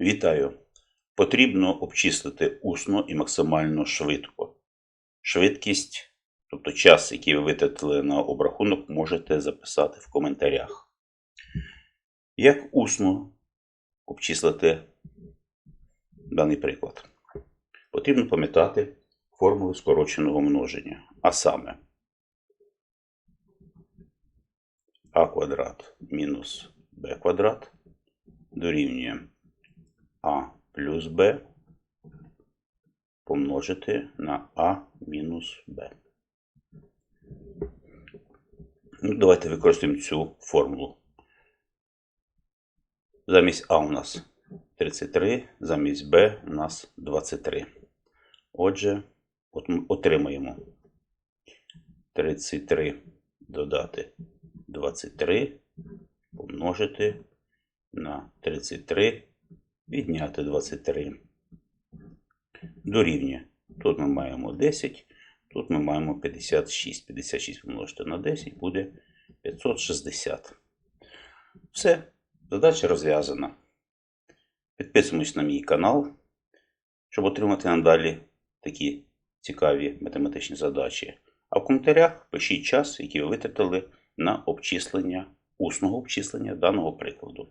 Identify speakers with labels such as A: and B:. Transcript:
A: Вітаю! Потрібно обчислити усно і максимально швидко. Швидкість, тобто час, який ви витратили на обрахунок, можете записати в коментарях. Як усно обчислити даний приклад? Потрібно пам'ятати формулу скороченого множення, а саме а квадрат мінус b квадрат дорівнює а плюс b помножити на а мінус b. Ну, давайте використаємо цю формулу. Замість а у нас 33, замість b у нас 23. Отже, от ми отримаємо 33 додати 23 помножити на 33 відняти 23. Дорівнює. Тут ми маємо 10, тут ми маємо 56. 56 помножити на 10 буде 560. Все, задача розв'язана. Підписуємось на мій канал, щоб отримати надалі такі цікаві математичні задачі. А в коментарях пишіть час, який ви витратили на обчислення, усного обчислення даного прикладу.